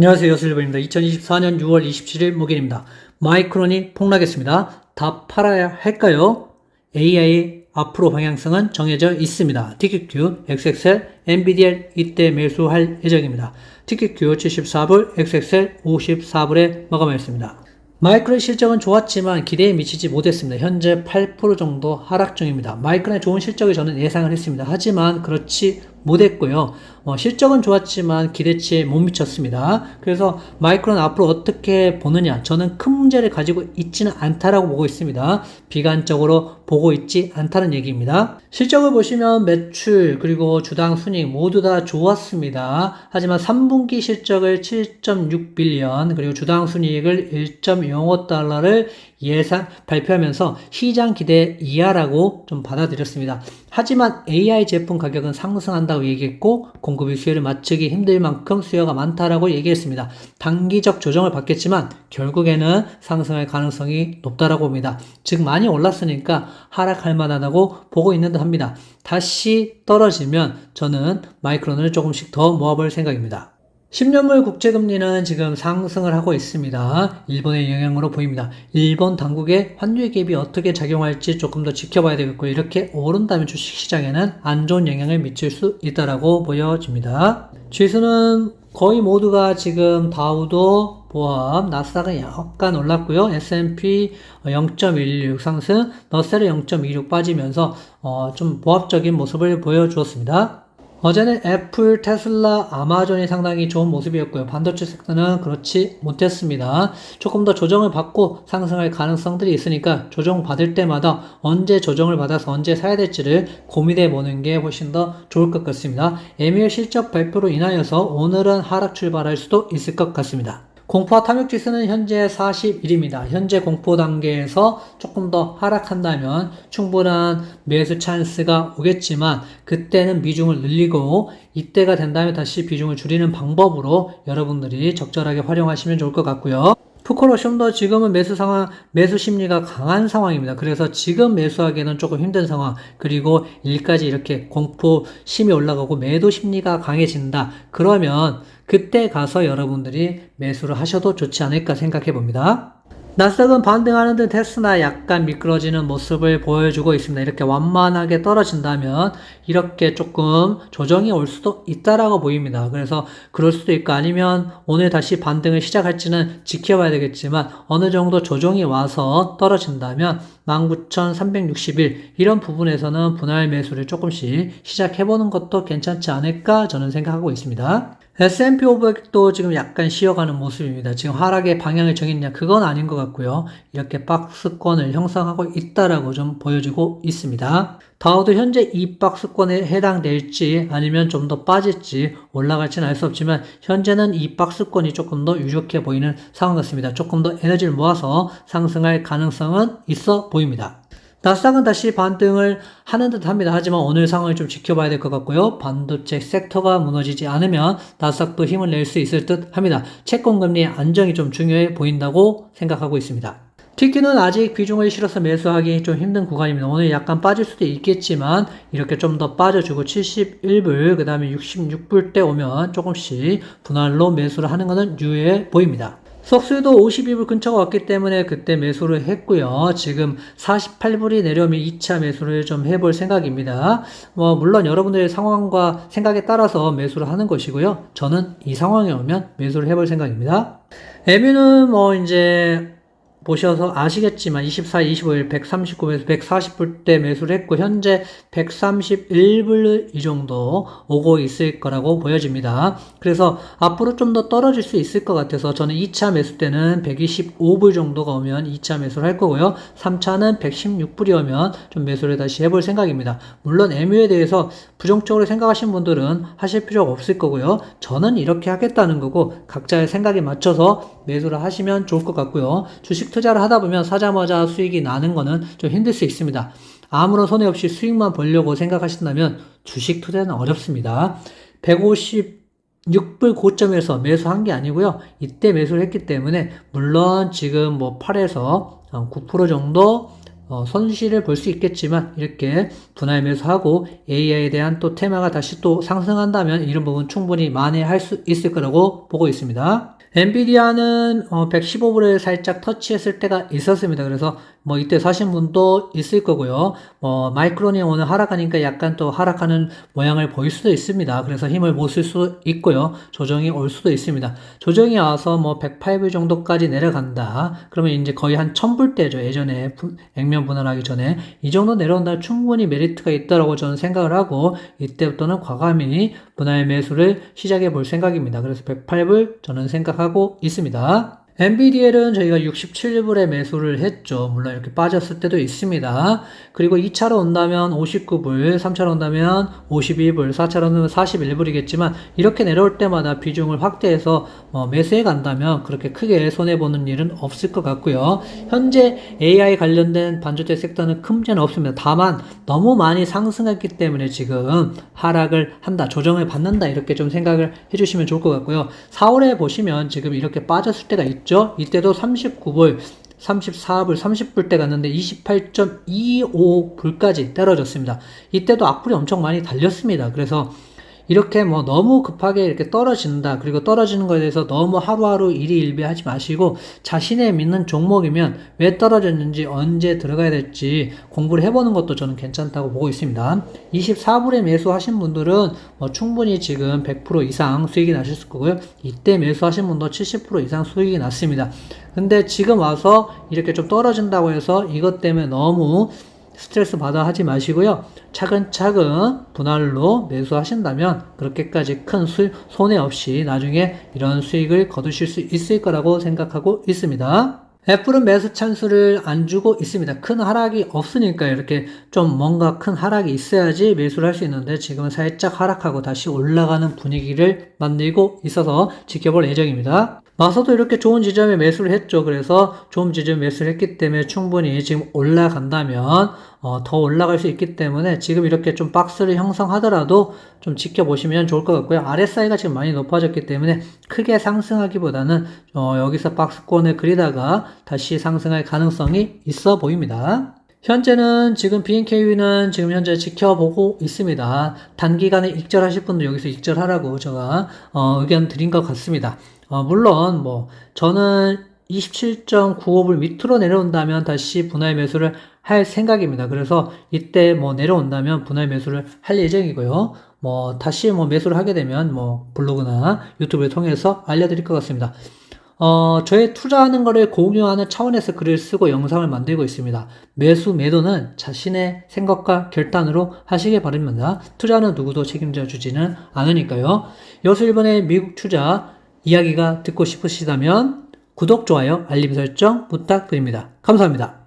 안녕하세요. 여슬리버입니다. 2024년 6월 27일 목요일입니다. 마이크론이 폭락했습니다. 다 팔아야 할까요? AI 앞으로 방향성은 정해져 있습니다. TQQ, XXL, NVDL 이때 매수할 예정입니다. TQQ 74불, XXL 54불에 마감하였습니다. 마이크론 실적은 좋았지만 기대에 미치지 못했습니다. 현재 8% 정도 하락 중입니다. 마이크론의 좋은 실적을 저는 예상을 했습니다. 하지만 그렇지 못했고요. 어, 실적은 좋았지만 기대치에 못 미쳤습니다. 그래서 마이크론 앞으로 어떻게 보느냐? 저는 큰 문제를 가지고 있지는 않다라고 보고 있습니다. 비관적으로 보고 있지 않다는 얘기입니다. 실적을 보시면 매출 그리고 주당 순익 모두 다 좋았습니다. 하지만 3분기 실적을 7.6 빌리언 그리고 주당 순이익을 1.05달러를 예상 발표하면서 시장 기대 이하라고 좀 받아들였습니다. 하지만 AI 제품 가격은 상승한다고 얘기했고 공급이 수요를 맞추기 힘들 만큼 수요가 많다라고 얘기했습니다. 단기적 조정을 받겠지만 결국에는 상승할 가능성이 높다라고 봅니다. 즉 많이 올랐으니까 하락할 만하다고 보고 있는 듯 합니다. 다시 떨어지면 저는 마이크론을 조금씩 더 모아볼 생각입니다. 10년물 국제금리는 지금 상승을 하고 있습니다. 일본의 영향으로 보입니다. 일본 당국의 환율 갭이 어떻게 작용할지 조금 더 지켜봐야 되겠고 이렇게 오른다면 주식시장에는 안 좋은 영향을 미칠 수 있다라고 보여집니다. 지수는 거의 모두가 지금 다우도 보합, 나스닥은 약간 올랐고요. S&P 0.16 상승, 너셀은 0.26 빠지면서 어, 좀 보합적인 모습을 보여주었습니다. 어제는 애플, 테슬라, 아마존이 상당히 좋은 모습이었고요. 반도체 섹터는 그렇지 못했습니다. 조금 더 조정을 받고 상승할 가능성들이 있으니까 조정 받을 때마다 언제 조정을 받아서 언제 사야 될지를 고민해 보는 게 훨씬 더 좋을 것 같습니다. 에미일 실적 발표로 인하여서 오늘은 하락 출발할 수도 있을 것 같습니다. 공포와 탐욕 지수는 현재 41입니다. 현재 공포 단계에서 조금 더 하락한다면 충분한 매수 찬스가 오겠지만 그때는 비중을 늘리고 이때가 된다면 다시 비중을 줄이는 방법으로 여러분들이 적절하게 활용하시면 좋을 것 같고요. 푸코로숑도 지금은 매수 상황, 매수 심리가 강한 상황입니다. 그래서 지금 매수하기에는 조금 힘든 상황, 그리고 일까지 이렇게 공포 심이 올라가고 매도 심리가 강해진다. 그러면 그때 가서 여러분들이 매수를 하셔도 좋지 않을까 생각해 봅니다. 나스닥은 반등하는 듯 했으나 약간 미끄러지는 모습을 보여주고 있습니다. 이렇게 완만하게 떨어진다면 이렇게 조금 조정이 올 수도 있다라고 보입니다. 그래서 그럴 수도 있고 아니면 오늘 다시 반등을 시작할지는 지켜봐야 되겠지만 어느 정도 조정이 와서 떨어진다면 19,361 이런 부분에서는 분할 매수를 조금씩 시작해보는 것도 괜찮지 않을까 저는 생각하고 있습니다. S&P 500도 지금 약간 쉬어가는 모습입니다. 지금 하락의 방향을 정했냐? 그건 아닌 것 같고요. 이렇게 박스권을 형성하고 있다라고 좀 보여지고 있습니다. 다우도 현재 이 박스권에 해당될지 아니면 좀 더 빠질지 올라갈지는 알 수 없지만 현재는 이 박스권이 조금 더 유력해 보이는 상황 같습니다. 조금 더 에너지를 모아서 상승할 가능성은 있어 보입니다. 나스닥은 다시 반등을 하는 듯 합니다. 하지만 오늘 상황을 좀 지켜봐야 될 것 같고요. 반도체 섹터가 무너지지 않으면 나스닥도 힘을 낼 수 있을 듯 합니다. 채권 금리의 안정이 좀 중요해 보인다고 생각하고 있습니다. TQ는 아직 비중을 실어서 매수하기 좀 힘든 구간입니다. 오늘 약간 빠질 수도 있겠지만 이렇게 좀 더 빠져주고 71불 그 다음에 66불 때 오면 조금씩 분할로 매수를 하는 것은 유효해 보입니다. 석수도 52불 근처가 왔기 때문에 그때 매수를 했고요. 지금 48불이 내려오면 2차 매수를 좀 해볼 생각입니다. 뭐 물론 여러분들의 상황과 생각에 따라서 매수를 하는 것이고요. 저는 이 상황에 오면 매수를 해볼 생각입니다. 에뮤는 뭐 이제 보셔서 아시겠지만 24, 25일 139에서 140불 때 매수를 했고 현재 131불 이 정도 오고 있을 거라고 보여집니다. 그래서 앞으로 좀 더 떨어질 수 있을 것 같아서 저는 2차 매수 때는 125불 정도가 오면 2차 매수를 할 거고요. 3차는 116불이 오면 좀 매수를 다시 해볼 생각입니다. 물론 MU에 대해서 부정적으로 생각하시는 분들은 하실 필요가 없을 거고요. 저는 이렇게 하겠다는 거고 각자의 생각에 맞춰서 매수를 하시면 좋을 것 같고요. 주식 투자를 하다 보면 사자마자 수익이 나는 거는 좀 힘들 수 있습니다. 아무런 손해 없이 수익만 벌려고 생각하신다면 주식 투자는 어렵습니다. 156불 고점에서 매수한 게 아니고요. 이때 매수를 했기 때문에 물론 지금 뭐 8에서 9% 정도 어, 손실을 볼 수 있겠지만 이렇게 분할 매수하고 AI에 대한 또 테마가 다시 또 상승한다면 이런 부분 충분히 만회할 수 있을 거라고 보고 있습니다. 엔비디아는 115불을 살짝 터치했을 때가 있었습니다. 그래서 뭐 이때 사신 분도 있을 거고요. 뭐 마이크론이 오늘 하락하니까 약간 또 하락하는 모양을 보일 수도 있습니다. 그래서 힘을 못 쓸 수 있고요. 조정이 올 수도 있습니다. 조정이 와서 뭐 108불 정도까지 내려간다. 그러면 이제 거의 한 1000불대죠. 예전에 분- 액면 분할하기 전에 이 정도 내려온다면 충분히 메리트가 있다라고 저는 생각을 하고 이때부터는 과감히 분할 매수를 시작해 볼 생각입니다. 그래서 108불 저는 생각하고 있습니다. NBDL은 저희가 67불에 매수를 했죠. 물론 이렇게 빠졌을 때도 있습니다. 그리고 2차로 온다면 59불, 3차로 온다면 52불, 4차로 오면 41불이겠지만 이렇게 내려올 때마다 비중을 확대해서 어, 매수해 간다면 그렇게 크게 손해보는 일은 없을 것 같고요. 현재 AI 관련된 반도체 섹터는 큰 문제는 없습니다. 다만 너무 많이 상승했기 때문에 지금 하락을 한다, 조정을 받는다 이렇게 좀 생각을 해주시면 좋을 것 같고요. 4월에 보시면 지금 이렇게 빠졌을 때가 있 죠. 이때도 39불, 34불, 30불 때 갔는데 28.25불까지 떨어졌습니다. 이때도 악플이 엄청 많이 달렸습니다. 그래서 이렇게 뭐 너무 급하게 이렇게 떨어진다. 그리고 떨어지는 거에 대해서 너무 하루하루 일희일비하지 마시고 자신의 믿는 종목이면 왜 떨어졌는지 언제 들어가야 될지 공부를 해보는 것도 저는 괜찮다고 보고 있습니다. 24불에 매수하신 분들은 뭐 충분히 지금 100% 이상 수익이 나실 거고요. 이때 매수하신 분도 70% 이상 수익이 났습니다. 근데 지금 와서 이렇게 좀 떨어진다고 해서 이것 때문에 너무 스트레스 받아 하지 마시고요. 차근차근 분할로 매수하신다면 그렇게까지 큰 수, 손해 없이 나중에 이런 수익을 거두실 수 있을 거라고 생각하고 있습니다. 애플은 매수 찬스를 안 주고 있습니다. 큰 하락이 없으니까 이렇게 좀 뭔가 큰 하락이 있어야지 매수를 할 수 있는데 지금은 살짝 하락하고 다시 올라가는 분위기를 만들고 있어서 지켜볼 예정입니다. 마서도 이렇게 좋은 지점에 매수를 했죠. 그래서 좋은 지점에 매수를 했기 때문에 충분히 지금 올라간다면 어, 더 올라갈 수 있기 때문에 지금 이렇게 좀 박스를 형성하더라도 좀 지켜보시면 좋을 것 같고요. RSI가 지금 많이 높아졌기 때문에 크게 상승하기보다는 어, 여기서 박스권을 그리다가 다시 상승할 가능성이 있어 보입니다. 현재는 지금 BNK는 지금 현재 지켜보고 있습니다. 단기간에 익절하실 분도 여기서 익절하라고 제가 어, 의견 드린 것 같습니다. 어, 물론 뭐 저는 27.95불 밑으로 내려온다면 다시 분할 매수를 할 생각입니다. 그래서 이때 뭐 내려온다면 분할 매수를 할 예정이고요. 뭐 다시 뭐 매수를 하게 되면 뭐 블로그나 유튜브를 통해서 알려드릴 것 같습니다. 어, 저의 투자하는 거를 공유하는 차원에서 글을 쓰고 영상을 만들고 있습니다. 매수, 매도는 자신의 생각과 결단으로 하시기 바랍니다. 투자는 누구도 책임져 주지는 않으니까요. 여수 일본의 미국 투자 이야기가 듣고 싶으시다면 구독, 좋아요, 알림 설정 부탁드립니다. 감사합니다.